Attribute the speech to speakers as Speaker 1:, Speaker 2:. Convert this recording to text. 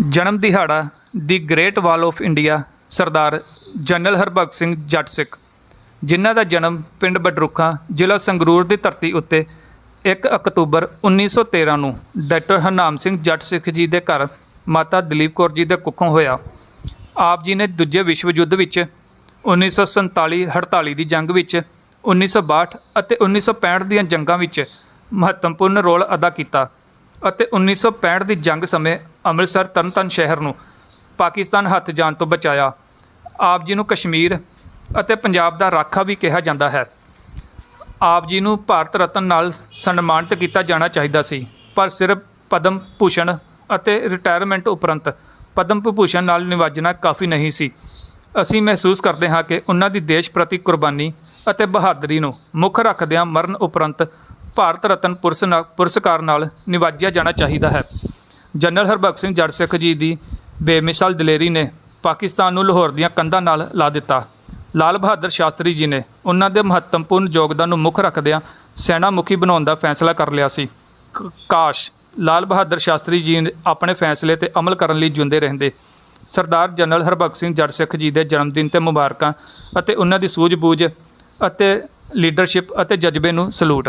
Speaker 1: ਜਨਮ ਦਿਹਾੜਾ ਦੀ great wall of India Sardar general Harbhagat Singh Jat Sikh, ਜਿਨ੍ਹਾਂ ਦਾ ਜਨਮ ਪਿੰਡ ਬਡਰੁੱਖਾਂ, ਜ਼ਿਲ੍ਹਾ ਸੰਗਰੂਰ ਦੀ ਧਰਤੀ ਉੱਤੇ 1 ਅਕਤੂਬਰ 1913 ਨੂੰ ਡਾਕਟਰ ਹਰਨਾਮ ਸਿੰਘ ਜੱਟ ਸਿੱਖ ਜੀ ਦੇ ਘਰ ਮਾਤਾ ਦਲੀਪ ਕੌਰ ਜੀ ਦੇ ਕੁੱਖੋਂ ਹੋਇਆ। ਆਪ ਜੀ ਨੇ ਦੂਜੇ ਵਿਸ਼ਵ ਯੁੱਧ ਵਿੱਚ 1947-48 ਦੀ ਜੰਗ ਵਿੱਚ 1962 ਅਤੇ 1965 ਦੀਆਂ ਜੰਗਾਂ ਵਿੱਚ ਮਹੱਤਵਪੂਰਨ ਰੋਲ ਅਦਾ ਕੀਤਾ। ਅਤੇ 1965 ਦੀ ਜੰਗ ਸਮੇਂ ਅੰਮ੍ਰਿਤਸਰ ਤਰਨਤਾਰਨ ਸ਼ਹਿਰ ਨੂੰ ਪਾਕਿਸਤਾਨ ਹੱਥ ਜਾਣ ਤੋਂ ਬਚਾਇਆ। ਆਪ ਜੀ ਨੂੰ ਕਸ਼ਮੀਰ ਅਤੇ ਪੰਜਾਬ ਦਾ ਰਾਖਾ ਵੀ ਕਿਹਾ ਜਾਂਦਾ ਹੈ। ਆਪ ਜੀ ਨੂੰ ਭਾਰਤ ਰਤਨ ਨਾਲ ਸਨਮਾਨਿਤ ਕੀਤਾ ਜਾਣਾ ਚਾਹੀਦਾ ਸੀ, ਪਰ ਸਿਰਫ ਪਦਮ ਭੂਸ਼ਣ ਅਤੇ ਰਿਟਾਇਰਮੈਂਟ ਉਪਰੰਤ ਪਦਮ ਵਿਭੂਸ਼ਣ ਨਾਲ ਨਿਵਾਜਣਾ ਕਾਫੀ ਨਹੀਂ ਸੀ। ਅਸੀਂ ਮਹਿਸੂਸ ਕਰਦੇ ਹਾਂ ਕਿ ਉਹਨਾਂ ਦੀ ਦੇਸ਼ ਪ੍ਰਤੀ ਕੁਰਬਾਨੀ ਅਤੇ ਬਹਾਦਰੀ ਨੂੰ ਮੁੱਖ ਰੱਖਦਿਆਂ ਮਰਨ ਉਪਰੰਤ ਭਾਰਤ ਰਤਨ ਪੁਰਸ ਨਾਲ ਪੁਰਸਕਾਰ ਨਾਲ ਨਿਵਾਜਿਆ ਜਾਣਾ ਚਾਹੀਦਾ ਹੈ। ਜਨਰਲ ਹਰਭਗਤ ਸਿੰਘ ਜੜਸਿੱਖ ਜੀ ਦੀ ਬੇਮਿਸਾਲ ਦਲੇਰੀ ਨੇ ਪਾਕਿਸਤਾਨ ਨੂੰ ਲਾਹੌਰ ਦੀਆਂ ਕੰਧਾਂ ਨਾਲ ਲਾ ਦਿੱਤਾ। ਲਾਲ ਬਹਾਦਰ ਸ਼ਾਸਤਰੀ ਜੀ ਨੇ ਉਹਨਾਂ ਦੇ ਮਹੱਤਵਪੂਰਨ ਯੋਗਦਾਨ ਨੂੰ ਮੁੱਖ ਰੱਖਦਿਆਂ ਸੈਨਾ ਮੁਖੀ ਬਣਾਉਣ ਦਾ ਫੈਸਲਾ ਕਰ ਲਿਆ ਸੀ। ਕਾਸ਼ ਲਾਲ ਬਹਾਦਰ ਸ਼ਾਸਤਰੀ ਜੀ ਆਪਣੇ ਫੈਸਲੇ ਤੇ ਅਮਲ ਕਰਨ ਲਈ ਜਿਉਂਦੇ ਰਹਿੰਦੇ। ਸਰਦਾਰ ਜਨਰਲ ਹਰਭਗਤ ਸਿੰਘ ਜੜਸਿੱਖ ਜੀ ਦੇ ਜਨਮ ਦਿਨ ਤੇ ਮੁਬਾਰਕਾਂ ਅਤੇ ਉਹਨਾਂ ਦੀ ਸੂਝ-ਬੂਝ ਅਤੇ ਲੀਡਰਸ਼ਿਪ ਅਤੇ ਜਜ਼ਬੇ ਨੂੰ ਸਲੂਟ।